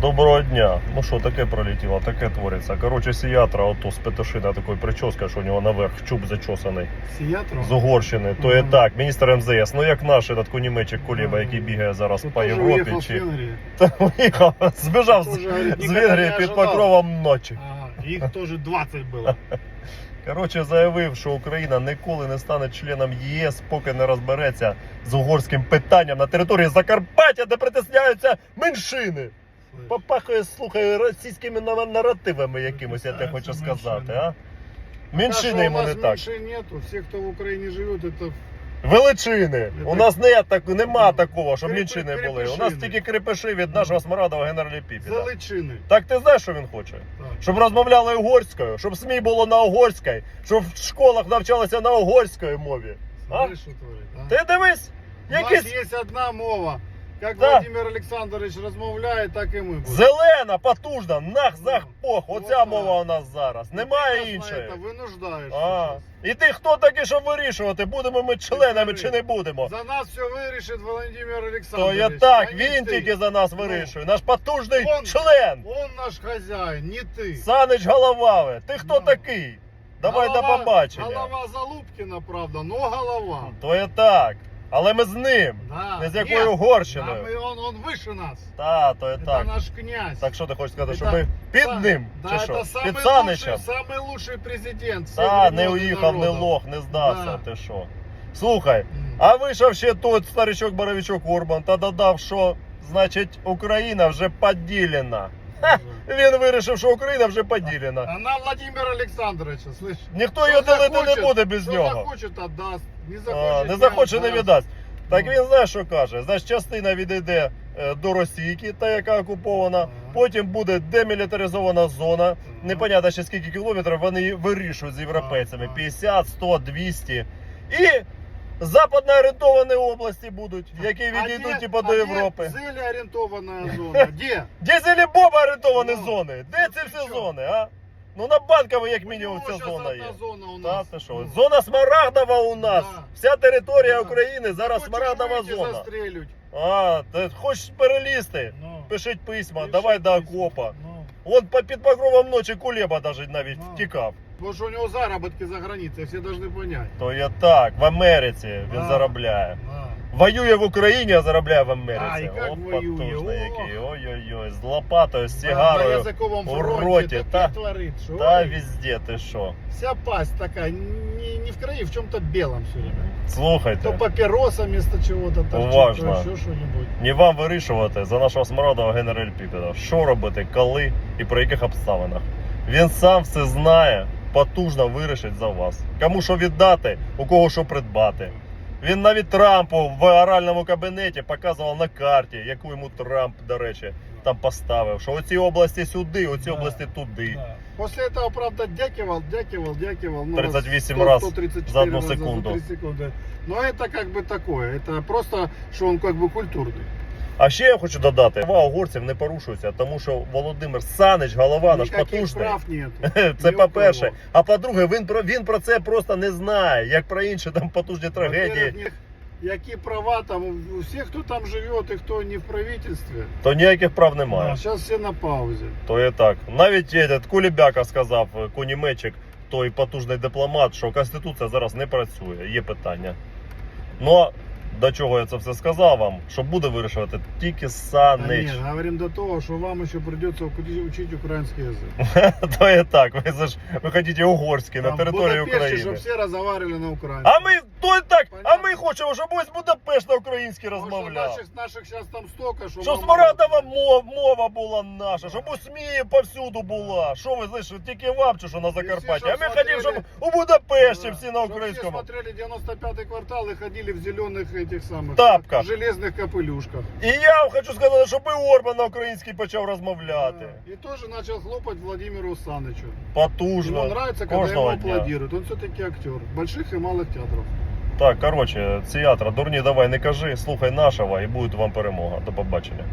Доброго дня. Ну що, таке пролетіло, таке твориться. Коротше, сіятра, ото з петушина такої прическа, що у нього наверх чуб зачосаний Сіятру? з Угорщини. То є Ага. так, міністр МЗС. Ну як наш этот кунімечик Куліба, який бігає зараз по Європі. Чи. Та уїхав, збіжав з, з Венгрії під покровом ночі. Ага, їх теж 20 було. Коротше, заявив, що Україна ніколи не стане членом ЄС, поки не розбереться з угорським питанням на території Закарпаття, де притисняються меншини. Попахує, слухай, російськими наративами якимось, я тебе хочу сказати, а? Меншини йому не так. нету. Все, хто в Україні живуть, это Величини. У нас не так, нема такого, щоб меншини були. У нас тільки крепиші від нашого Смарадова генералі Піпіда. заличини. Так ти знаєш, що він хоче? Так. Щоб розмовляли угорською, щоб СМІ було на угорській, щоб в школах навчалися на угорській мові. А? Смотри, що творить. а? Ти дивись, У нас якийсь є одна мова. Як Да. Владимир Олександрович розмовляє, так і ми будемо. зелена, потужна, нах, зах, пох. Ну, Оця так. мова у нас зараз. Немає нас на іншої. винуждаєш А. І ти хто такий, щоб вирішувати, будемо ми членами чи не будемо? За нас все вирішить Володимир Олександрович. То є так, він тільки за нас Ну. вирішує. Наш потужний Он- член. Он наш хазяїн, не ти. Санич Головаве. Ти хто Ну. такий? Давай до Голова- побачення. Голова Залупкіна, правда, но голова. То є так. Але ми з ним. Да. Не з якою Ні, Угорщиною. да, ми- он, он вище нас. Та, то є Это так. наш князь. Так що ти хочеш сказати, що Это- ми під Да, ним? Да, Чи это що? самый Під лучший, Саничем? самый лучший президент. всех Та, не времен и уїхав, не народов. лох, не здався, Да. ти що. Слухай, М. а вийшов ще той старичок Боровичок Урбан та додав, що значить Україна вже поділена. Ха, він вирішив, що Україна вже поділена. Она Владимира Александровича, слышь? Ніхто його Що ділити не захоче, буде без Що нього. захоче, то дасть. Не А, не захоче, не віддасть. Так Ну. він знає, що каже. Значить, частина відійде е, до Російки, та яка окупована. Потім буде демілітаризована зона. Непонятно ще скільки кілометрів вони вирішують з європейцями. Ага. 50, 100, 200. І западно орієнтовані області будуть, які відійдуть типа а до де Європи. Зелі орієнтована зона. Де? Де зелі боба орієнтовані Ну. зони? Де Ну, ці всі зони, а? Ну на Банковій, як У мінімум, ця зона є. зона у Та нас. ти що? Ну. Зона Смарагдова у нас. Да. Вся територія Да. України зараз Смарагдова зона. застрелють. А, ти хочеш перелізти? Ну. Пишіть письма, Пишіть давай до письма. окопа. Ну. Он по під покровом ночі Кулеба навіть навіть Ну. втікав. Бо ж у нього заробітки за границею, всі повинні понять. То є так, в Америці він Да. заробляє. Воює в Україні, а заробляє в Америці. А, От потужний який. Ой-ой-ой, з лопатою, з у фронті роті, та- творить, що Та ой, везде, ти що. вся пасть такая, не, не в крови, в чем-то белом все время. То Слухайте, папироса вместо чего-то, торчит, Уважно. то еще что-нибудь. не вам вирішувати за нашого смарагдового генераль Піпеда, що робити, коли і при яких обставинах. Він сам все знає, потужно вирішить за вас. Кому що віддати, у кого що придбати. Він навіть Трампу в оральному кабінеті показував на карті, яку йому Трамп, до речі, там поставив. Що оці області сюди, оці Да. області туди. Да. После этого, правда, дякивал, дякивал, дякивал. ну, 38 100, раз 134 за одну раза секунду. За 3 секунды. Но это как бы такое, это просто, что он как бы культурный. А ще я хочу додати, права угорців не порушуються, тому що Володимир Санич, голова наш Никаких потужний. прав нет. Це Ні у по-перше. кого. А по-друге, він про він про це просто не знає, як про інші там потужні трагедії. Во-первых, них- Які права там, у всех, хто там живет і хто не в правительстві. То ніяких прав немає. А, зараз всі на паузі. То є так. Навіть этот Кулібяка сказав е, Кунімечик, той потужний дипломат, що Конституція зараз не працює. Є питання. Ну, до чого я це все сказав вам, що буде вирішувати тільки Санич. ні, говоримо до того, що вам ще придеться вчити український язик. То є так. Ви ж ви хочете угорський на території України. щоб всі розговорили на Україні. А ми то і так, хочемо, щоб ось Будапешт на українській Тому що розмовляв. Наших, наших зараз там столько, що... Щоб вам- Смарадова мова, мова була наша, щоб у СМІ повсюду була. Що ви знаєш, тільки вам чи що на Закарпатті? А ми щоб хотімо, щоб смотрели- у Будапешті Да. всі на Щоб українському. Всі смотрели 95-й квартал и ходили в зеленых этих самых... Тапках. Железных капелюшках. І я вам хочу сказати, щоб і Орбан на українській почав розмовляти. Да. И тоже начал хлопать Владимиру Санычу. Потужно. Ему нравится, когда ему Кожного дня. аплодируют. Он все-таки актер. Больших и малых театров. Так, коротше, ціатра, дурні, давай не кажи, слухай нашого і буде вам перемога. До побачення.